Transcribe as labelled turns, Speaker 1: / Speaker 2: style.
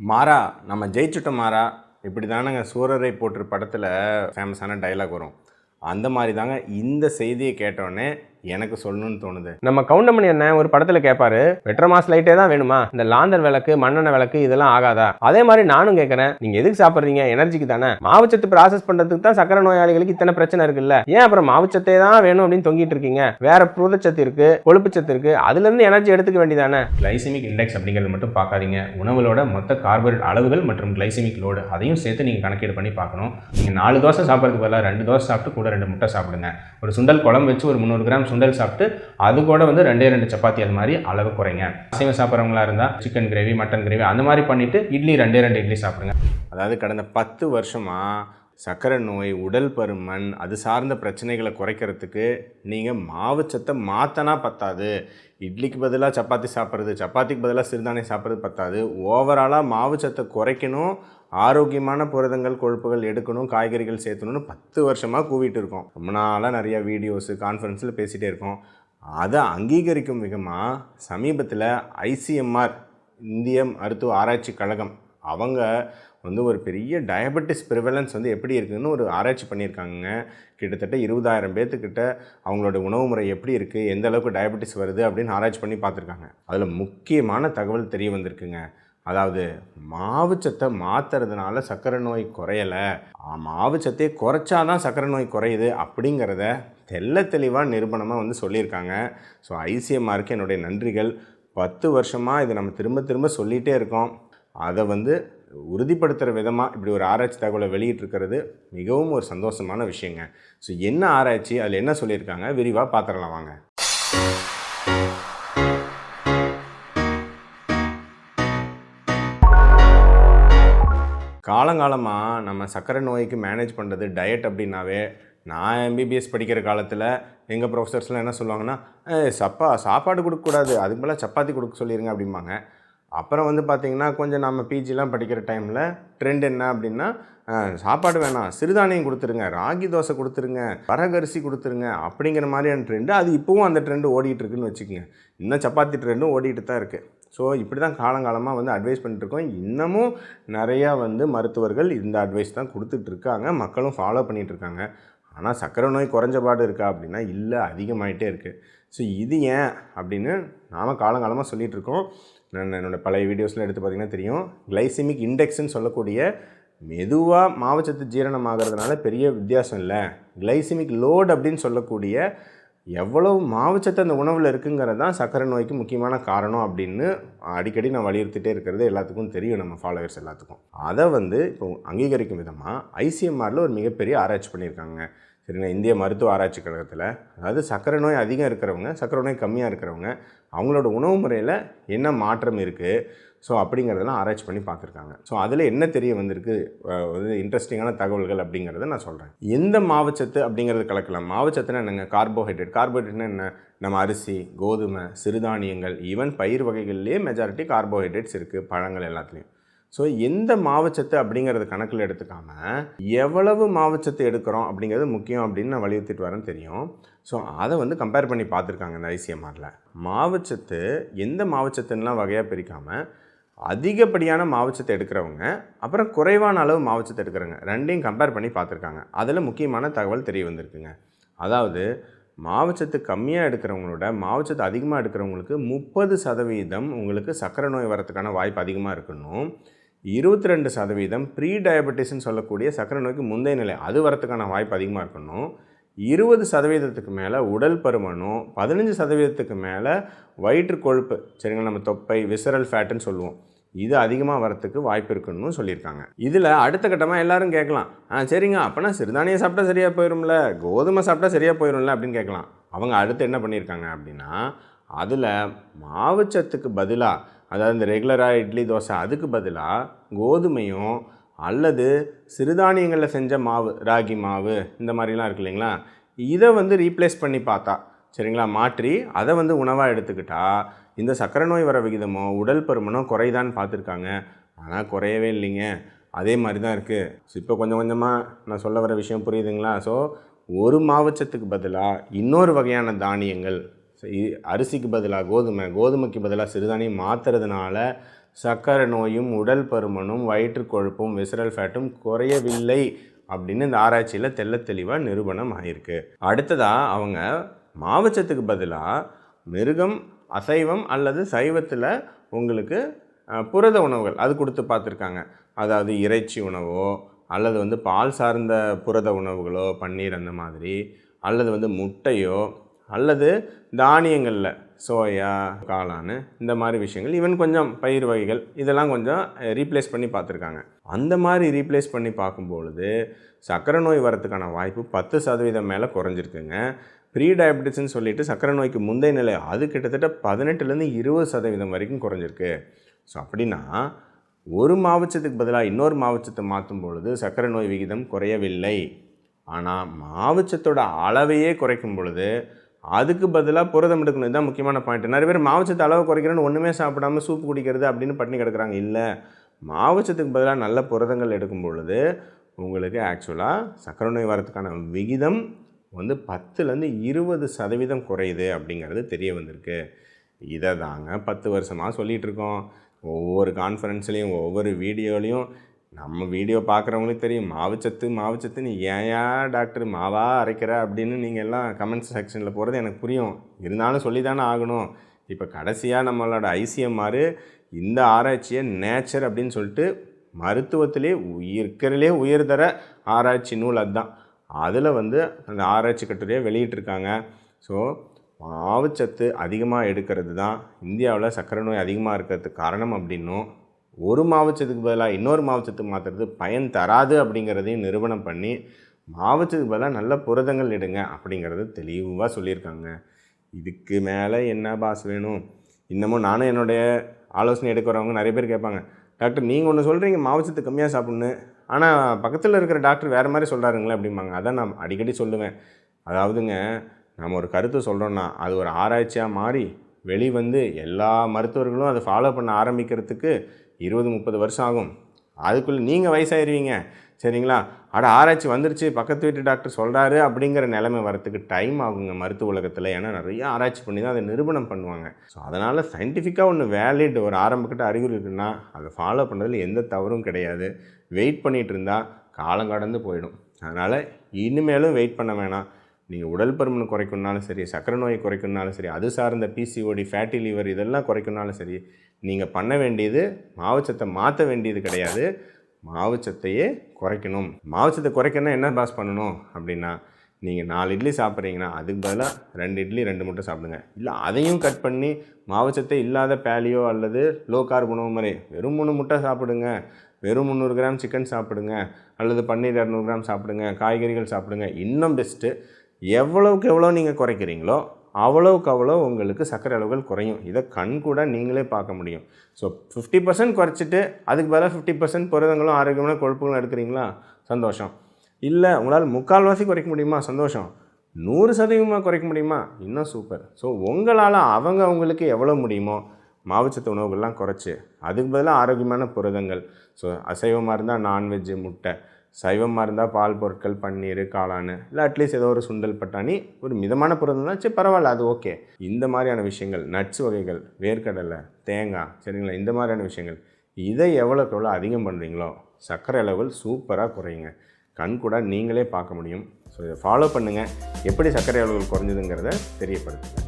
Speaker 1: மாறா நம்ம ஜெயிச்சுட்டோம் மாறா இப்படி தானங்க சூரரை போற்று படத்தில் ஃபேமஸான டைலாக் வரும். அந்த மாதிரி தாங்க இந்த செய்தியை கேட்டோடனே எனக்கு சொல்லணும்னு தோணுது.
Speaker 2: நம்ம கவுண்டமணி அண்ணன் ஒரு படத்துல கேட்பாரு வெட்ரமாஸ் லைட்டே தான் வேணுமா? இந்த லாந்தர் விளக்கு மண்ணெண்ணெய் விளக்கு இதெல்லாம் ஆகாதா? அதே மாதிரி நானும் கேட்கறேன் நீங்க எதுக்கு சாப்பிடுறீங்க? எனர்ஜிக்கு தானே? மாவுச்சத்து ப்ராசஸ் பண்றதுக்கு தான் சக்கரை நோயாளிகளுக்கு இத்தனை பிரச்சனை இருக்குல்ல. ஏன் அப்புறம் மாவுச்சத்தே தான் வேணும் அப்படின்னு தொங்கிட்டு இருக்கீங்க? வேற புரதச்சத்து இருக்கு கொழுப்புச்சத்து இருக்கு அதுல இருந்து எனர்ஜி எடுத்துக்க வேண்டியதானே?
Speaker 3: கிளைசிமிக் இண்டெக்ஸ் அப்படிங்கிறது மட்டும் பார்க்காதீங்க. உணவுகளோட மொத்த கார்போஹைட்ரேட் அளவுகள் மற்றும் கிளைசிமிக் லோடு அதையும் சேர்த்து நீங்கள் கணக்கீடு பண்ணி பார்க்கணும். நீங்கள் நாலு தோசை சாப்பிட்றதுக்கு பதிலாக ரெண்டு தோசை சாப்பிட்டு கூட ரெண்டு முட்டை சாப்பிடுங்க. ஒரு சுண்டல் குழம்பு வச்சு ஒரு முந்நூறு கிராம் சுண்டல் சாப்பிட்டு அது கூட வந்து ரெண்டே ரெண்டு சப்பாத்தி அது மாதிரி அளவு குறைங்க. அசைவம் சாப்பிட்றவங்களா இருந்தால் சிக்கன் கிரேவி மட்டன் கிரேவி அந்த மாதிரி பண்ணிவிட்டு இட்லி ரெண்டே ரெண்டு இட்லி சாப்பிடுங்க.
Speaker 1: அதாவது கடந்த பத்து வருஷமாக சக்கரை நோய் உடல் பருமன் அது சார்ந்த பிரச்சனைகளை குறைக்கிறதுக்கு நீங்கள் மாவுச்சத்தை மாற்றினா பத்தாது. இட்லிக்கு பதிலாக சப்பாத்தி சாப்பிட்றது சப்பாத்திக்கு பதிலாக சிறுதானியம் சாப்பிட்றது பத்தாது. ஓவராலாக மாவுச்சத்தை குறைக்கணும் ஆரோக்கியமான புரதங்கள் கொழுப்புகள் எடுக்கணும் காய்கறிகள் சேர்த்தணும்னு பத்து வருஷமாக கூவிட்டு இருக்கோம். ரொம்ப நாளாக நிறைய வீடியோஸு கான்ஃபரன்ஸில் பேசிகிட்டே இருக்கோம். அதை அங்கீகரிக்கும் விதமாக சமீபத்தில் ஐசிஎம்ஆர் இந்திய மருத்துவ ஆராய்ச்சி கழகம் அவங்க வந்து ஒரு பெரிய டயபெட்டிஸ் ப்ரிவலன்ஸ் வந்து எப்படி இருக்குதுன்னு ஒரு ஆராய்ச்சி பண்ணியிருக்காங்க கிட்டத்தட்ட இருபதாயிரம் பேர்த்துக்கிட்ட அவங்களோட உணவு முறை எப்படி இருக்குது எந்த அளவுக்கு டயபெட்டிஸ் வருது அப்படின்னு ஆராய்ச்சி பண்ணி பார்த்துருக்காங்க. அதில் முக்கியமான தகவல் தெரிய வந்திருக்குங்க. அதாவது மாவுச்சத்தை மாற்றுறதுனால சர்க்கரை நோய் குறையலை. மாவுச்சத்தையே குறைச்சாதான் சர்க்கரை நோய் குறையுது அப்படிங்கிறத தெள்ள தெளிவாக நிரூபணமாக வந்து சொல்லியிருக்காங்க. ஸோ ஐசிஎம்ஆருக்கு என்னுடைய நன்றிகள். பத்து வருஷமாக இதை நம்ம திரும்ப திரும்ப சொல்லிகிட்டே இருக்கோம். அதை வந்து உறுதிப்படுத்துகிற விதமாக இப்படி ஒரு ஆராய்ச்சி தகவலை வெளியிட்டிருக்கிறது மிகவும் ஒரு சந்தோஷமான விஷயங்க. ஸோ என்ன ஆராய்ச்சி? அதில் என்ன சொல்லியிருக்காங்க? விரிவாக பார்த்துடலாம் வாங்க. காலங்காலமாக நம்ம சர்க்கரை நோய்க்கு மேனேஜ் பண்ணுறது டயட் அப்படின்னாவே நான் எம்பிபிஎஸ் படிக்கிற காலத்தில் எங்கள் ப்ரொஃபஸர்ஸ்லாம் என்ன சொல்லுவாங்கன்னா சப்பா சாப்பாடு கொடுக்கக்கூடாது அதுக்கு மேலே சப்பாத்தி கொடுக்க சொல்லிடுங்க அப்படிம்பாங்க. அப்புறம் வந்து பார்த்திங்கன்னா கொஞ்சம் நம்ம பிஜிலாம் படிக்கிற டைமில் ட்ரெண்ட் என்ன அப்படின்னா சாப்பாடு வேணாம். சிறுதானியம் கொடுத்துருங்க. ராகி தோசை கொடுத்துருங்க. வரகரிசி கொடுத்துருங்க. அப்படிங்கிற மாதிரியான ட்ரெண்டு அது இப்போவும் அந்த ட்ரெண்டு ஓடிட்டுருக்குன்னு வச்சுக்கோங்க. இன்னும் சப்பாத்தி ட்ரெண்டும் ஓடிட்டு தான் இருக்குது ஸோ இப்படி தான் காலங்காலமாக வந்து அட்வைஸ் பண்ணிட்டுருக்கோம். இன்னமும் நிறையா வந்து மருத்துவர்கள் இந்த அட்வைஸ் தான் கொடுத்துட்டு இருக்காங்க மக்களும் ஃபாலோ பண்ணிகிட்ருக்காங்க ஆனால் சர்க்கரை நோய் குறைஞ்சபாடு இருக்கா அப்படின்னா இல்லை அதிகமாகிட்டே இருக்குது ஸோ இது ஏன் அப்படின்னு நாம் காலங்காலமாக சொல்லிகிட்ருக்கோம் நான் என்னோடய பழைய வீடியோஸில் எடுத்து பார்த்தீங்கன்னா தெரியும். கிளைசிமிக் இண்டெக்ஸ்ன்னு சொல்லக்கூடிய மெதுவாக மாவச்சத்து ஜீரணம் ஆகிறதுனால பெரிய வித்தியாசம் இல்லை. கிளைசிமிக் லோட் அப்படின்னு சொல்லக்கூடிய எவ்வளவு மாவுச்சத்து அந்த உணவில் இருக்குங்கிறது தான் சர்க்கரை நோய்க்கு முக்கியமான காரணம் அப்படின்னு அடிக்கடி நான் வலியுறுத்திட்டே இருக்கிறது எல்லாத்துக்கும் தெரியும் நம்ம ஃபாலோவர்ஸ் எல்லாத்துக்கும். அதை வந்து இப்போ அங்கீகரிக்கும் விதமாக ஐசிஎம்ஆரில் ஒரு மிகப்பெரிய ஆராய்ச்சி பண்ணியிருக்காங்க. சரிங்களா? இந்திய மருத்துவ ஆராய்ச்சி கழகத்தில் அதாவது சர்க்கரை நோய் அதிகம் இருக்கிறவங்க சர்க்கரை நோய் கம்மியாக இருக்கிறவங்க அவங்களோட உணவு முறையில் என்ன மாற்றம் இருக்குது ஸோ அப்படிங்கிறதெல்லாம் ஆராய்ச்சி பண்ணி பார்த்துருக்காங்க. ஸோ அதில் என்ன தெரிய வந்திருக்கு? வந்து இன்ட்ரெஸ்டிங்கான தகவல்கள் அப்படிங்கிறத நான் சொல்கிறேன் எந்த மாவுச்சத்து அப்படிங்கிறது கலக்கலாம். மாவுச்சத்துனா என்னங்க? கார்போஹைட்ரேட் கார்போஹைட்ரேட்னா என்ன? நம்ம அரிசி கோதுமை சிறுதானியங்கள் ஈவன் பயிர் வகைகள்லேயே மெஜாரிட்டி கார்போஹைட்ரேட்ஸ் இருக்குது பழங்கள் எல்லாத்துலேயும். ஸோ எந்த மாவுச்சத்து அப்படிங்கிறது கணக்கில் எடுத்துக்காமல் எவ்வளவு மாவுச்சத்து எடுக்கிறோம் அப்படிங்கிறது முக்கியம் அப்படின்னு நான் வலியுறுத்திட்டு வரேன்னு தெரியும். ஸோ அதை வந்து கம்பேர் பண்ணி பார்த்துருக்காங்க இந்த ஐசிஎம்ஆரில் மாவுச்சத்து எந்த மாவுச்சத்துன்னெலாம் வகையாக பிரிக்காமல் அதிகப்படியான மாவுச்சத்து எடுக்கிறவங்க அப்புறம் குறைவான அளவு மாவுச்சத்து எடுக்கிறவங்க ரெண்டையும் கம்பேர் பண்ணி பார்த்துருக்காங்க. அதில் முக்கியமான தகவல் தெரிய வந்திருக்குங்க. அதாவது மாவுச்சத்து கம்மியாக எடுக்கிறவங்களோட மாவுச்சத்து அதிகமாக எடுக்கிறவங்களுக்கு முப்பது சதவீதம் உங்களுக்கு சர்க்கரை நோய் வரதுக்கான வாய்ப்பு அதிகமாக இருக்கணும். இருபத்தி ரெண்டு சதவீதம் ப்ரீ டயபெட்டிஸ்ன்னு சொல்லக்கூடிய சர்க்கரை நோய்க்கு முந்தைய நிலை. அது வரதுக்கான வாய்ப்பு அதிகமாக இருக்கணும். இருபது சதவீதத்துக்கு மேலே உடல் பருமனும் பதினஞ்சு சதவீதத்துக்கு மேலே வயிற்று கொழுப்பு சரிங்களா நம்ம தொப்பை விசரல் ஃபேட்டுன்னு சொல்லுவோம். இது அதிகமாக வரத்துக்கு வாய்ப்பு இருக்குன்னு சொல்லியிருக்காங்க. இதில் அடுத்த கட்டமாக எல்லாரும் கேட்கலாம். ஆ சரிங்க. அப்போனா சிறுதானியம் சாப்பிட்டா சரியாக போயிடும்ல கோதுமை சாப்பிட்டா சரியாக போயிடும்ல அப்படின்னு கேட்கலாம். அவங்க அடுத்து என்ன பண்ணியிருக்காங்க அப்படின்னா அதில் மாவுச்சத்துக்கு பதிலாக அதாவது இந்த ரெகுலராக இட்லி தோசை அதுக்கு பதிலாக கோதுமையும் அல்லது சிறுதானியங்களில் செஞ்ச மாவு ராகி மாவு இந்த மாதிரிலாம் இருக்கு இல்லைங்களா? இதை வந்து ரீப்ளேஸ் பண்ணி பார்த்தா சரிங்களா? மாற்றி அதை வந்து உணவாக எடுத்துக்கிட்டா இந்த சர்க்கரை நோய் வர விகிதமோ உடல் பருமனோ குறையுதான்னு பார்த்துருக்காங்க. ஆனால் குறையவே இல்லைங்க. அதே மாதிரி தான் இருக்குது ஸோ இப்போ கொஞ்சம் கொஞ்சமாக நான் சொல்ல வர விஷயம் புரியுதுங்களா? ஸோ ஒரு மாவுச்சத்துக்கு பதிலாக இன்னொரு வகையான தானியங்கள் அரிசிக்கு பதிலாக கோதுமை கோதுமைக்கு பதிலாக சிறுதானியம் மாற்றுறதுனால சர்க்கரை நோயும் உடல் பருமனும் வயிற்று கொழுப்பும் விசரல் ஃபேட்டும் குறையவில்லை அப்படின்னு இந்த ஆராய்ச்சியில் தெள்ளத் தெளிவாக நிரூபணம் ஆகிருக்கு அடுத்ததாக அவங்க மாவச்சத்துக்கு பதிலாக மிருகம் அசைவம் அல்லது சைவத்தில் உங்களுக்கு புரத உணவுகள் அது கொடுத்து பார்த்துருக்காங்க. அதாவது இறைச்சி உணவோ அல்லது வந்து பால் சார்ந்த புரத உணவுகளோ பன்னீர் அந்த மாதிரி அல்லது வந்து முட்டையோ அல்லது தானியங்களில் சோயா காளான் இந்த மாதிரி விஷயங்கள் ஈவன் கொஞ்சம் பயிர் வகைகள் இதெல்லாம் கொஞ்சம் ரீப்ளேஸ் பண்ணி பார்த்துருக்காங்க. அந்த மாதிரி ரீப்ளேஸ் பண்ணி பார்க்கும்பொழுது சக்கரை நோய் வரத்துக்கான வாய்ப்பு பத்து சதவீதம் மேலே குறைஞ்சிருக்குங்க. ப்ரீ டயபெட்டிஸ்ன்னு சொல்லிட்டு சக்கரை நோய்க்கு முந்தைய நிலை அது கிட்டத்தட்ட பதினெட்டுலேருந்து இருபது சதவீதம் வரைக்கும் குறைஞ்சிருக்கு. ஸோ அப்படின்னா ஒரு மாவட்டத்துக்கு பதிலாக இன்னொரு மாவட்டத்தை மாற்றும் பொழுது சர்க்கரை நோய் விகிதம் குறையவில்லை. ஆனால் மாவட்டத்தோட அளவையே குறைக்கும் பொழுது அதுக்கு பதிலாக புரதம் எடுக்கணும். இதுதான் முக்கியமான பாயிண்ட் நிறைய பேர் மாவுச்சத்து அளவு குறைக்கிறேன்னு ஒன்றுமே சாப்பிடாம சூப் குடிக்கிறது அப்படின்னு பட்டினி கிடக்குறாங்க. இல்லை. மாவுச்சத்துக்கு பதிலாக நல்ல புரதங்கள் எடுக்கும் பொழுது உங்களுக்கு ஆக்சுவலாக சர்க்கரை நோய் வரத்துக்கான விகிதம் வந்து பத்துலேருந்து இருபது சதவீதம் குறையுது அப்படிங்கிறது தெரிய வந்திருக்கு. இதை தாங்க பத்து வருஷமாக சொல்லிகிட்ருக்கோம் ஒவ்வொரு கான்ஃபரன்ஸ்லேயும் ஒவ்வொரு வீடியோலையும் நம்ம வீடியோ பார்க்குறவங்களுக்கு தெரியும். மாவுச்சத்து மாவுச்சத்து நீ ஏன் டாக்டர் மாவா அரைக்கிற அப்படின்னு நீங்கள் எல்லாம் கமெண்ட்ஸ் செக்ஷனில் போகிறது எனக்கு புரியும். இருந்தாலும் சொல்லி தானே ஆகணும். இப்போ கடைசியாக நம்மளோட ஐசிஎம்ஆர் இந்த ஆராய்ச்சியை நேச்சர் அப்படின்னு சொல்லிட்டு மருத்துவத்திலே இருக்கிறதுலே உயர்தர ஆராய்ச்சி நூல் அதுதான். அதில் வந்து அந்த ஆராய்ச்சி கட்டுரையை வெளியிட்டிருக்காங்க. ஸோ மாவுச்சத்து அதிகமாக எடுக்கிறது தான் இந்தியாவில் சர்க்கரை நோய் அதிகமாக இருக்கிறதுக்கு காரணம் அப்படின்னும் ஒரு மாவச்சத்துக்கு பதிலாக இன்னொரு மாவுச்சத்து மாற்றுறது பயன் தராது அப்படிங்கிறதையும் நிறுவனம் பண்ணி மாவச்சத்துக்கு பதிலாக நல்ல புரதங்கள் எடுங்க அப்படிங்கிறது தெளிவாக சொல்லியிருக்காங்க. இதுக்கு மேலே என்ன பாஸ் வேணும்? இன்னமும் நானும் என்னுடைய ஆலோசனை எடுக்க வரவங்க நிறைய பேர் கேட்பாங்க டாக்டர் நீங்கள் ஒன்று சொல்கிறீங்க மாவச்சத்து கம்மியாக சாப்பிட்ணு ஆனால் பக்கத்தில் இருக்கிற டாக்டர் வேறு மாதிரி சொல்கிறாருங்களே அப்படிம்பாங்க. அதான் நான் அடிக்கடி சொல்லுவேன். அதாவதுங்க நம்ம ஒரு கருத்து சொல்கிறோன்னா அது ஒரு ஆராய்ச்சியாக மாறி வெளிவந்து எல்லா மருத்துவர்களும் அதை ஃபாலோ பண்ண ஆரம்பிக்கிறதுக்கு இருபது முப்பது வருஷம் ஆகும். அதுக்குள்ளே நீங்கள் வயசாயிருவீங்க. சரிங்களா? அட ஆராய்ச்சி வந்துருச்சு. பக்கத்து வீட்டு டாக்டர் சொல்கிறாரு அப்படிங்கிற நிலைமை வரத்துக்கு டைம் ஆகுங்க மருத்துவ உலகத்தில். ஏன்னா நிறைய ஆராய்ச்சி பண்ணி தான் அதை நிரூபணம் பண்ணுவாங்க. ஸோ அதனால் சயின்டிஃபிக்காக ஒன்று வேலிட் ஒரு ஆரம்பக்கிட்ட அறிகுறி இருக்குன்னா அதை ஃபாலோ பண்ணுறதுல எந்த தவறும் கிடையாது. வெயிட் பண்ணிகிட்டு இருந்தால் காலம் கடந்து போயிடும். அதனால் இனிமேலும் வெயிட் பண்ண வேணாம். நீங்கள் உடல் பருமன் குறைக்கணுனாலும் சரி சர்க்கரை நோயை குறைக்கணுனாலும் சரி அது சார்ந்த பிசிஓடி ஃபேட்டி லிவர் இதெல்லாம் குறைக்கணுனாலும் சரி நீங்கள் பண்ண வேண்டியது மாவுச்சத்தை மாற்ற வேண்டியது கிடையாது. மாவுச்சத்தையே குறைக்கணும். மாவுச்சத்தை குறைக்கணும்னா என்ன பாஸ் பண்ணணும் அப்படின்னா நீங்கள் நாலு இட்லி சாப்பிட்றீங்கன்னா அதுக்கு பதிலாக ரெண்டு இட்லி ரெண்டு முட்டை சாப்பிடுங்க. இல்லை அதையும் கட் பண்ணி மாவுச்சத்தை இல்லாத பேலியோ அல்லது லோ கார்ப் உணவு முறை வெறும் மூணு முட்டை சாப்பிடுங்க வெறும் முந்நூறு கிராம் சிக்கன் சாப்பிடுங்க அல்லது பன்னீர் இரநூறு கிராம் சாப்பிடுங்க காய்கறிகள் சாப்பிடுங்க இன்னும் பெஸ்ட்டு எவ்வளவுக்கு எவ்வளோ நீங்கள் குறைக்கிறீங்களோ அவ்வளவுக்கு அவ்வளோ உங்களுக்கு சர்க்கரை அளவுகள் குறையும். இதை கண் கூட நீங்களே பார்க்க முடியும். ஸோ ஃபிஃப்டி பர்சன்ட் குறைச்சிட்டு அதுக்கு பதிலாக ஃபிஃப்டி பர்சன்ட் புரதங்களும் ஆரோக்கியமான கொழுப்புகளும் எடுக்கிறீங்களா? சந்தோஷம். இல்லை உங்களால் முக்கால்வாசி குறைக்க முடியுமா? சந்தோஷம். நூறு சதவீதமாக குறைக்க முடியுமா? இன்னும் சூப்பர் ஸோ உங்களால் அவங்க அவங்களுக்கு எவ்வளோ முடியுமோ மாவுச்சத்து உணவுகள்லாம் குறைச்சி அதுக்கு பதிலாக ஆரோக்கியமான புரதங்கள். ஸோ அசைவமாக இருந்தால் நான்வெஜ்ஜு முட்டை சைவமாக இருந்தால் பால் பொருட்கள் பன்னீர் காளான் இல்லை அட்லீஸ்ட் ஏதோ ஒரு சுண்டல் பட்டாணி ஒரு மிதமான புரதம் தான் சரி பரவாயில்ல அது ஓகே இந்த மாதிரியான விஷயங்கள் நட்ஸ் வகைகள் வேர்க்கடலை தேங்காய் சரிங்களா? இந்த மாதிரியான விஷயங்கள். இதை எவ்வளோக்கு எவ்வளோ அதிகம் பண்ணுறீங்களோ சர்க்கரை லெவல் சூப்பராக குறையுங்க. கண் கூட நீங்களே பார்க்க முடியும். ஸோ இதை ஃபாலோ பண்ணுங்கள் எப்படி சர்க்கரை அளவுகள் குறைஞ்சதுங்கிறத தெரியப்படுத்துங்க.